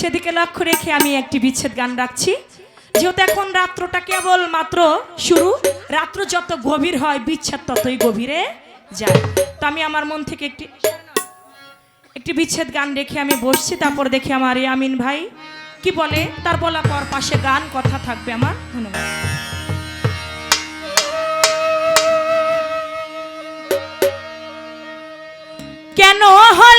সেদিকে লক্ষ্য রেখে আমি একটি বিচ্ছেদ গান রাখছি। যেহেতু এখন রাত্রটা কেবল মাত্র শুরু, রাত্র যত গভীর হয়, বিচ্ছেদ ততই গভীরে যায়। তো আমি আমার মন থেকে একটি একটি বিচ্ছেদ গান রেখে আমি বসছি, তারপর দেখি আমার এই আমিন ভাই। কি বলে? তার বলা পর পাশে গান কথা থাকবে আমার। ধন্যবাদ। কেন হলো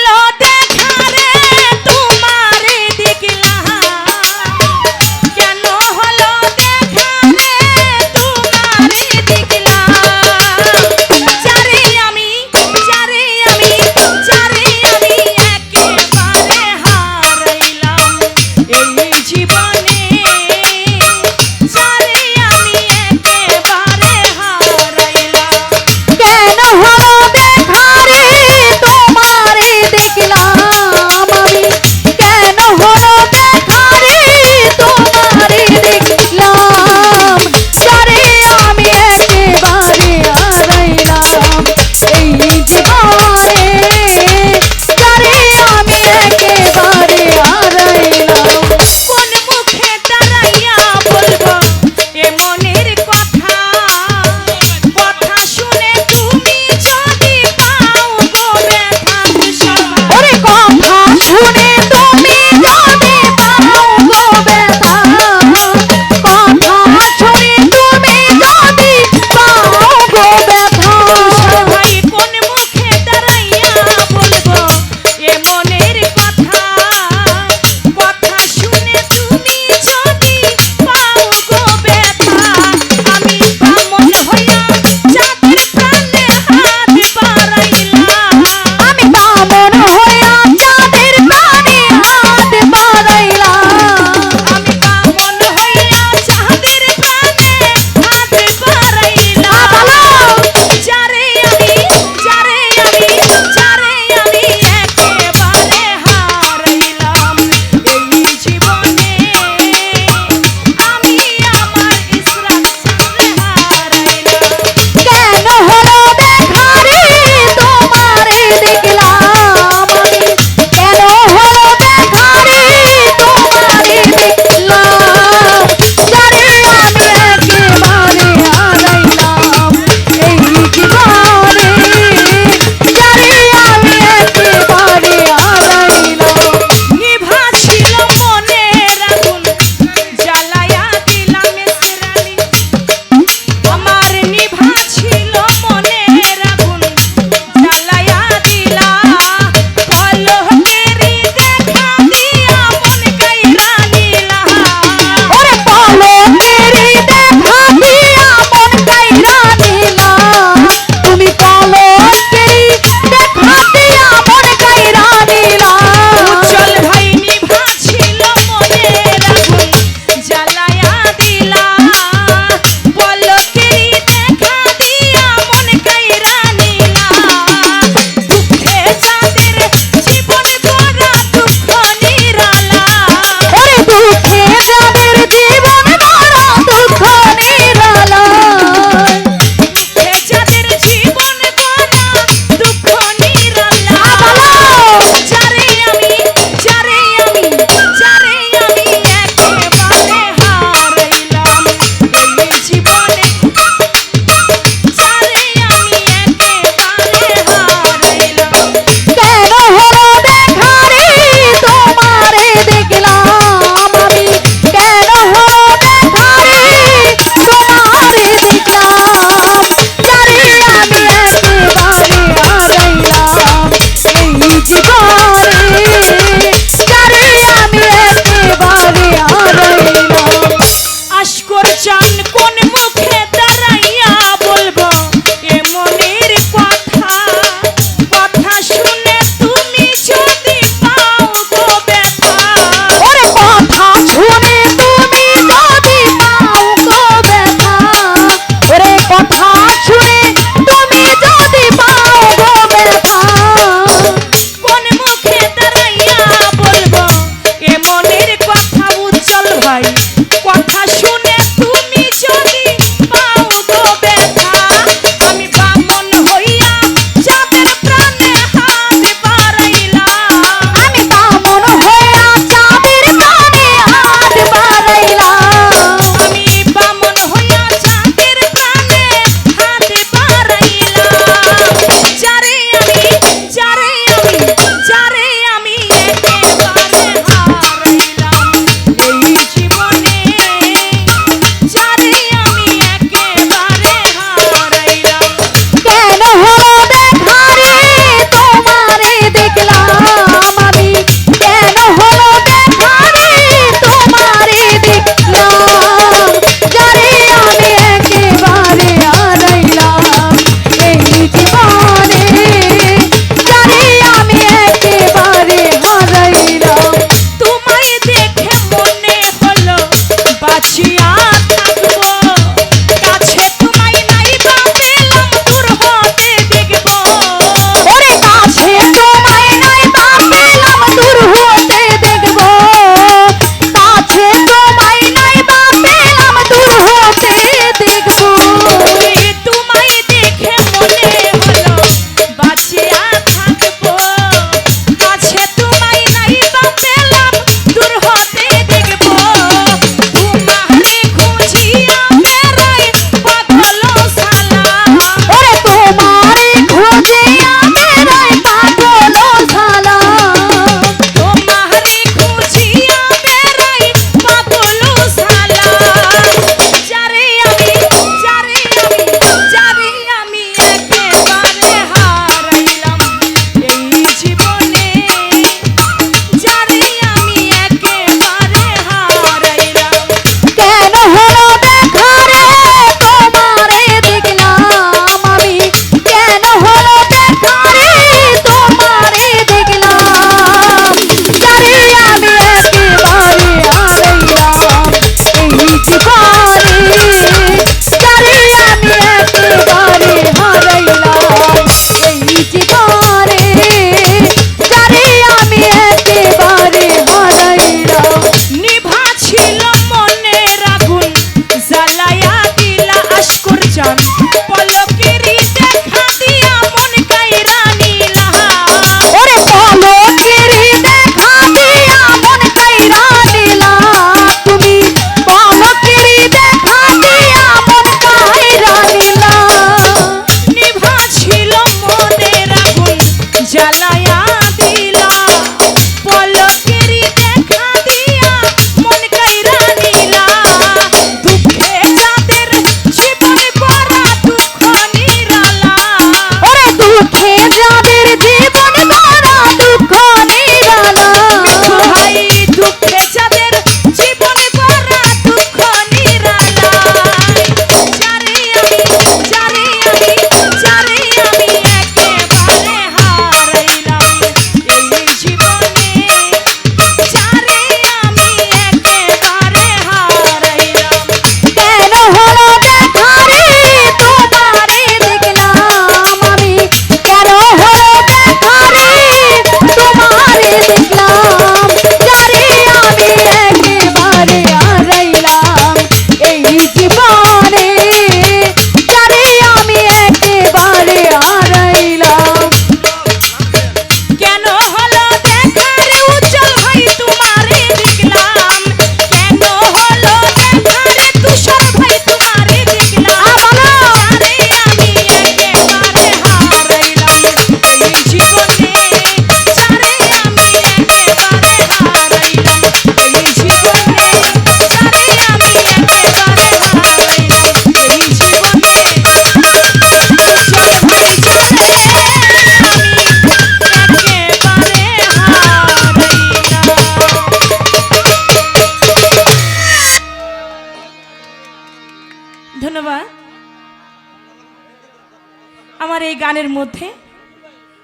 গানের মধ্যে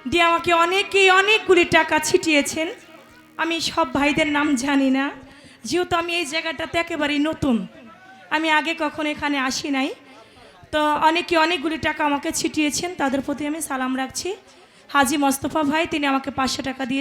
দিয়ে আমাকে অনেকেই অনেকগুলি টাকা ছিটিয়েছেন। আমি সব ভাইদের নাম জানি না। যেহেতু আমি এই জায়গাটাতে একেবারেই নতুন, আমি আগে কখনো এখানে আসি নাই। তো অনেকে অনেকগুলি টাকা আমাকে ছিটিয়েছেন, তাদের প্রতি আমি সালাম রাখছি। হাজি মোস্তফা ভাই, তিনি আমাকে পাঁচশো টাকা দিয়ে